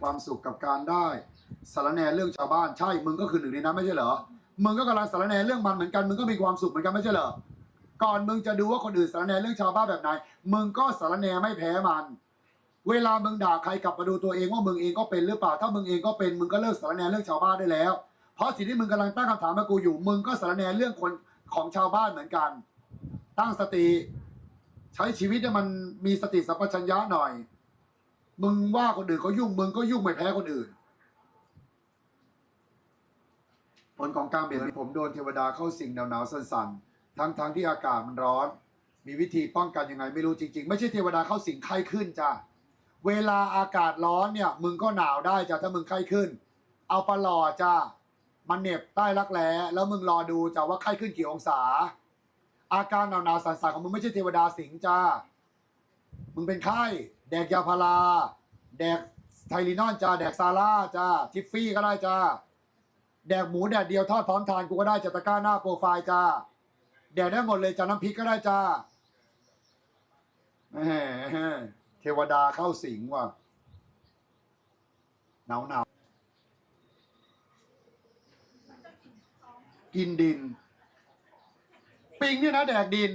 ความสุขกับการได้สารแนเรื่องชาวบ้านใช่ มึงก็คือหนึ่งในนั้นไม่ใช่เหรอ มึงก็กำลังสารแนเรื่องมันเหมือนกัน มึงก็มีความสุขเหมือนกันไม่ใช่เหรอ ก่อนมึงจะดูว่าคนอื่นสารแนเรื่องชาวบ้านแบบไหน มึงก็สารแนไม่แพ้มัน เวลามึงด่าใครกลับมาดูตัวเองว่ามึงเองก็เป็นหรือเปล่า ถ้ามึงเองก็เป็น มึงก็เลิกสารแนเรื่องชาวบ้านได้แล้ว เพราะสิ่งที่มึงกำลังตั้งคำถามกับกูอยู่ มึงก็สารแนเรื่องคนของชาวบ้านเหมือนกัน ตั้งสติ ใช้ชีวิตให้มันมีสติสัมปชัญญะหน่อย มึงว่าคนอื่นเขายุ่งมึงก็ยุ่งไม่แพ้คนอื่น ผลของการเปลี่ยนผมโดนเทวดาเข้าสิ่งหนาวๆสั่นๆ ทั้งๆทที่อากาศมันร้อน มีวิธีป้องกันยังไงไม่รู้จริง ๆ ไม่ใช่เทวดาเข้าสิงไข้ขึ้นจ้ะเวลาอากาศร้อนเนี่ย มึงก็หนาวได้จ้ะถ้ามึงไข้ขึ้น เอาปลาหลอดจ้ะมันเหน็บใต้รักแร้แล้วมึงรอดูจ้ะว่าไข้ขึ้นกี่องศา อาการหนาวๆสั่นๆของมึงไม่ใช่เทวดาสิงจ้ามึงเป็นไข้ แดกยาพาราแดกไทลินอนจ้าแดกซาร่าจ้าทิฟฟี่ก็ได้จ้าแดกหมูแดดเดียวทอดพร้อมทานกูก็ได้จ้าตะกร้าหน้าโปรไฟล์จ้าแดกได้หมดเลยจ้าน้ำพริกก็ได้จ้าเทวดาเข้าสิงว่ะหนาวหนาวกินดิน ปิงเนี่ยนะแดกดิน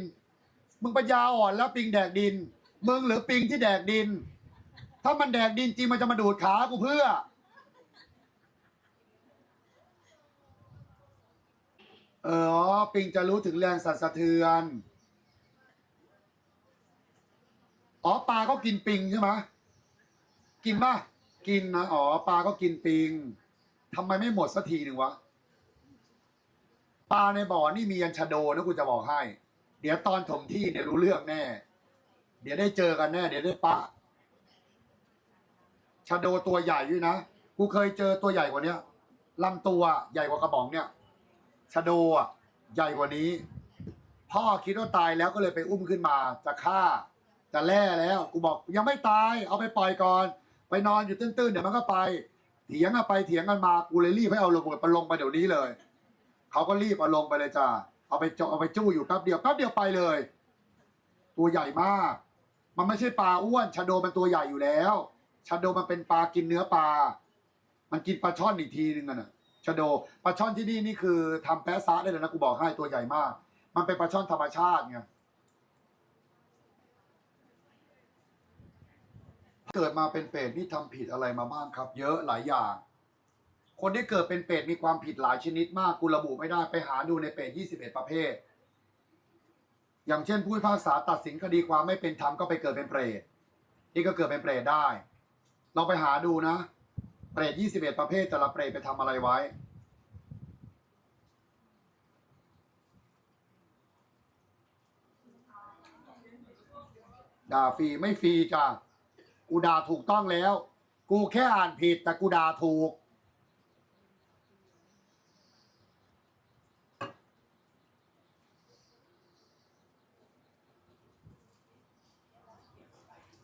มึงปัญญาอ่อนแล้วปิงแดกดิน มึงหรือปิงที่แดกดิน ถ้ามันแดกดินจริงมันจะมาดูดขากูเพื่อ เอออ๋อปิงจะรู้ถึงแรงสั่นสะเทือน อ๋อปลาก็กินปิงใช่ไหมกินป่ะ กินนะอ๋อปลาก็กินปิงทำไมไม่หมดสักทีหนึ่งวะ ปลาในบ่อนี่มียันชะโดนะกูจะบอกให้ เดี๋ยวตอนถมที่เนี่ยรู้เรื่องแน่ เดี๋ยวได้เจอกันแน่ เดี๋ยวได้ปะชะโดตัวใหญ่ด้วยนะ กูเคยเจอตัวใหญ่กว่าเนี้ยลำตัวใหญ่กว่ากระบองเนี่ยชะโดอะใหญ่กว่านี้ พ่อคิดว่าตายแล้วก็เลยไปอุ้มขึ้นมา จะฆ่าจะแล่แล้ว กูบอกยังไม่ตาย เอาไปปล่อยก่อน ไปนอนอยู่ตื้นๆเดี๋ยวมันก็ไป เถียงกันไปเถียงกันมากูเลยรีบให้เอาลงไปลงไปเดี๋ยวนี้เลยเขาก็รีบเอาลงไปเลยจ้าเอาไปจเอาไปจู้อยู่แป๊บเดียวแป๊บเดียวไปเลย ตัวใหญ่มาก มันไม่ใช่ปลาอ้วนชาโดมันตัวใหญ่อยู่แล้วชาโดมันเป็นปลากินเนื้อปลา มันกินปลาช่อนอีกทีนึงอะนะชาโดปลาช่อนที่นี่นี่คือทำแปะซะได้เลยนะกูบอกให้ตัวใหญ่มาก มันเป็นปลาช่อนธรรมชาติไงเกิดมาเป็นเป็ดนี่ทำผิดอะไรมาบ้างครับ เยอะหลายอย่าง คนที่เกิดเป็นเป็ดมีความผิดหลายชนิดมากกูระบุไม่ได้ไปหาดูในเป็ด21ประเภท อย่างเช่นผู้พิพากษาตัดสินคดีความไม่เป็นธรรมก็ไปเกิดเป็นเปรตนี่ก็เกิดเป็นเปรตได้ลองไปหาดูนะ เปรต21ประเภทแต่ละเปรตไปทำอะไรไว้ ด่าฟรีไม่ฟรีจ้ะกูด่าถูกต้องแล้ว กูแค่อ่านผิดแต่กูด่าถูก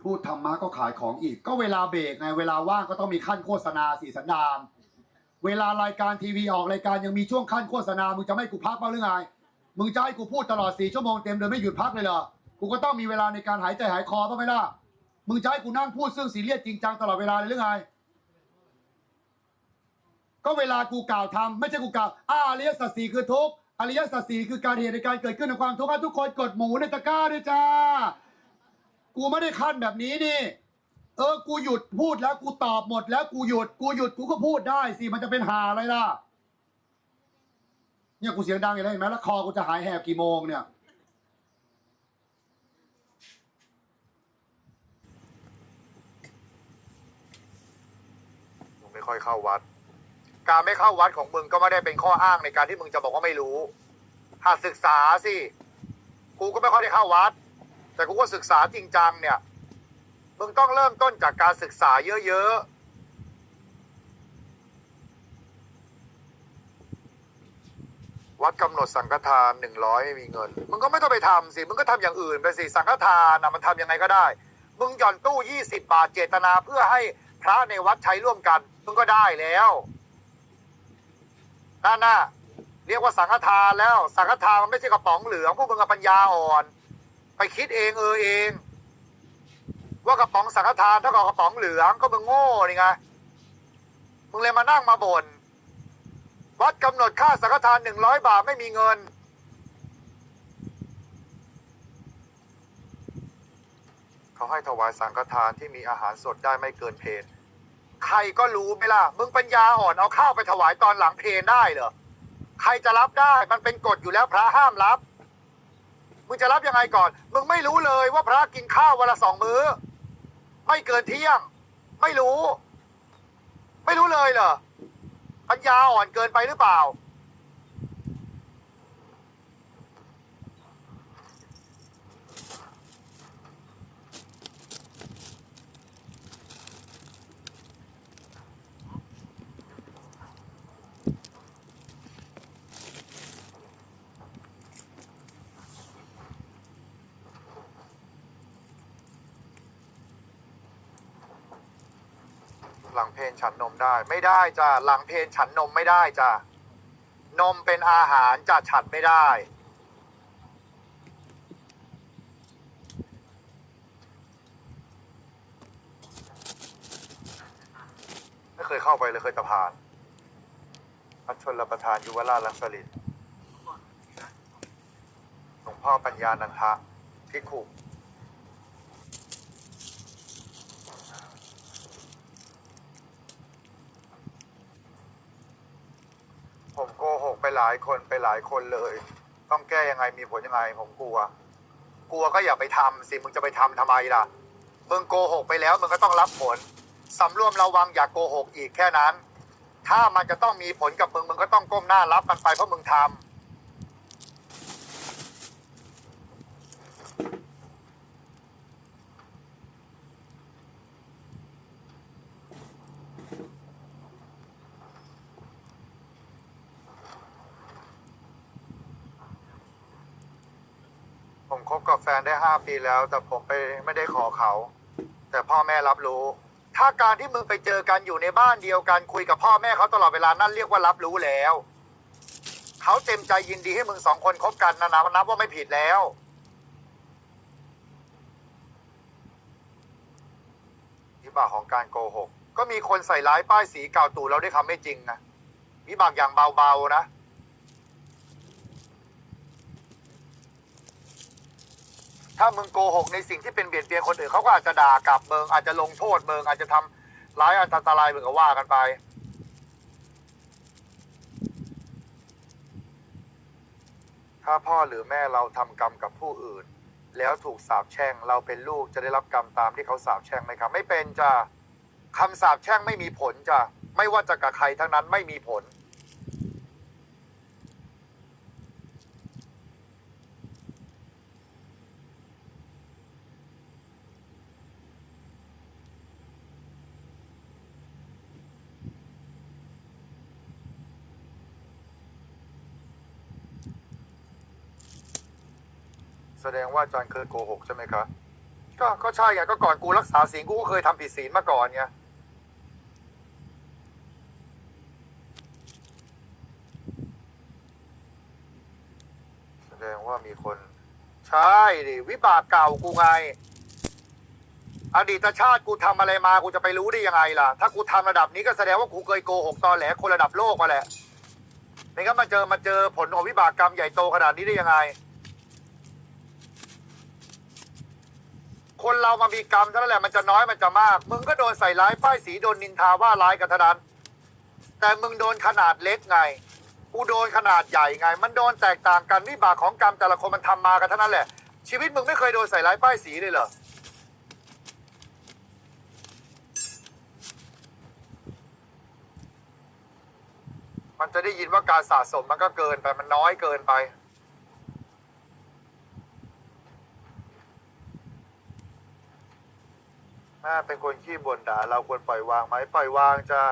พูดธรรมะก็ขายของอีก ก็เวลาเบรกไงเวลาว่างก็ต้องมีขั้นโฆษณาสี่สันดานเวลารายการทีวีออกรายการยังมีช่วงขั้นโฆษณา มึงจะไม่กูพักบ้างหรือไง มึงจะให้กูพูดตลอดสี่ชั่วโมงเต็มโดยไม่หยุดพักเลยเหรอ กูก็ต้องมีเวลาในการหายใจหายคอบ้างไหมล่ะ มึงจะให้กูนั่งพูดซึ่งซีเรียสจริงจังตลอดเวลาเลยหรือไง ก็เวลากูกล่าวทำไม่ใช่กูกล่าวอาอริยสัจสี่คือทุกอริยสัจสี่คือการเหตุในการเกิดขึ้นของความทุกข์ทุกคนกดหมูในตะกร้าด้วยจ้า กูไม่ได้ขั้นแบบนี้นี่ เออ กูหยุดพูดแล้วกูตอบหมด แล้วกูหยุด กูหยุดกูก็พูดได้สิมันจะเป็นหาอะไรล่ะ เนี่ยกูเสียงดังอย่างไรเห็นไหมแล้วคอกูจะหายแหบกี่โมงเนี่ยมึงไม่ค่อยเข้าวัด การไม่เข้าวัดของมึงก็ไม่ได้เป็นข้ออ้างในการที่มึงจะบอกว่าไม่รู้หาศึกษาสิ กูก็ไม่ค่อยได้เข้าวัด แต่กูก็ศึกษาจริงจังเนี่ยมึงต้องเริ่มต้นจากการศึกษาเยอะๆ วัดกำหนดสังฆทานหนึ่งร้อยไม่มีเงิน มึงก็ไม่ต้องไปทำสิ มึงก็ทำอย่างอื่นไปสิ สังฆทานนะมันทำยังไงก็ได้ มึงหย่อนตู้ยี่สิบาทเจตนาเพื่อให้พระในวัดใช้ร่วมกัน มึงก็ได้แล้วนั่นน่ะเรียกว่าสังฆทานแล้ว สังฆทานมันไม่ใช่กระป๋องเหลืองพวกมึงกับปัญญาอ่อน ไปคิดเองเออเอง ว่ากระป๋องสังฆทานเท่ากับกระป๋องเหลืองก็มึงโง่นี่ไงมึงเลยมานั่งมาบน่นวัดกำหนดค่าสังฆทานหนึ่งร้อยบาทไม่มีเงิน เขาให้ถวายสังฆทานที่มีอาหารสดได้ไม่เกินเพนใครก็รู้ไหมล่ะ มึงปัญญาอ่อนเอาข้าวไปถวายตอนหลังเพนได้เหรอ ใครจะรับได้มันเป็นกฎอยู่แล้วพระห้ามรับ มึงจะรับยังไงก่อน มึงไม่รู้เลยว่าพระกินข้าววันละสองมื้อ ไม่เกินเที่ยง ไม่รู้ ไม่รู้เลยเหรอปัญญาอ่อนเกินไปหรือเปล่า หลังเพนฉันนมได้ ไม่ได้จ้ะหลังเพนฉันนมไม่ได้จ้ะนมเป็นอาหารจะฉันไม่ได้ ไม่เคยเข้าไปเลยเคยตะผ่านพัชชนรประธานยุวราชลักษลินหลวงพ่อปัญญานันทะพิคุ ผมโก หลายคนไปหลายคนเลย ต้องแก้ยังไงมีผลยังไงผมกลัว กลัวก็อย่าไปทำสิมึงจะไปทำทำไมล่ะมึงโกหกไปแล้วมึงก็ต้องรับผลสำรวมระวังอย่าโกหกอีกแค่นั้น ถ้ามันจะต้องมีผลกับมึงมึงก็ต้องก้มหน้ารับมันไปเพราะมึงทำ ผมคบกับแฟนได้ห้าปีแล้ว แต่ผมไปไม่ได้ขอเขา แต่พ่อแม่รับรู้ ถ้าการที่มึงไปเจอกันอยู่ในบ้านเดียวกันคุยกับพ่อแม่เขาตลอดเวลานั่นเรียกว่ารับรู้แล้วเขาเต็มใจยินดีให้มึงสองคนคบกันนะนะนับว่าไม่ผิดแล้ว วิบากของการโกหก ก็มีคนใส่ร้ายป้ายสีเก่าตู่เราด้วยคำไม่จริงนะวิบากอย่างเบาๆนะ ถ้ามึงโกหกในสิ่งที่เป็นเบียดเบียนคนอื่นเขาก็อาจจะด่ากลับเมืองอาจจะลงโทษเมืองอาจจะทำร้ายอันตรายมึงก็ว่ากันไป ถ้าพ่อหรือแม่เราทำกรรมกับผู้อื่น แล้วถูกสาปแช่งเราเป็นลูกจะได้รับกรรมตามที่เขาสาปแช่งไหมครับไม่เป็นจ้ะคำสาปแช่งไม่มีผลจ้ะไม่ว่าจะกับใครทั้งนั้นไม่มีผล แสดงว่าอาจารย์เคยโกหกใช่ไหมครับก็ก็ใช่ไงก็ก่อนกูรักษาศีลกูก็เคยทำผิดศีลมาก่อนไงแสดงว่ามีคน ใช่ดิวิบากเก่ากูไง อดีตชาติกูทำอะไรมากูจะไปรู้ได้ยังไงล่ะ ถ้ากูทำระดับนี้ก็แสดงว่ากูเคยโกหกตอแหลคนระดับโลกมาแหละไม่งั้นมาเจอมาเจอผลของวิบากกรรมใหญ่โตขนาดนี้ได้ยังไง คนเรามามีกรรมเท่านั้นแหละมันจะน้อยมันจะมาก มึงก็โดนใส่ร้ายป้ายสีโดนนินทาว่าร้ายกันเท่านั้นแต่มึงโดนขนาดเล็กไงกูโดนขนาดใหญ่ไง มันโดนแตกต่างกันวิบากของกรรมแต่ละคนมันทำมากันเท่านั้นแหละ ชีวิตมึงไม่เคยโดนใส่ร้ายป้ายสีเลยเหรอมันจะได้ยินว่าการสะสมมันก็เกินไปมันน้อยเกินไป แม่เป็นคนขี้บ่นด่าเราควรปล่อยวางไหมปล่อยวางจ้า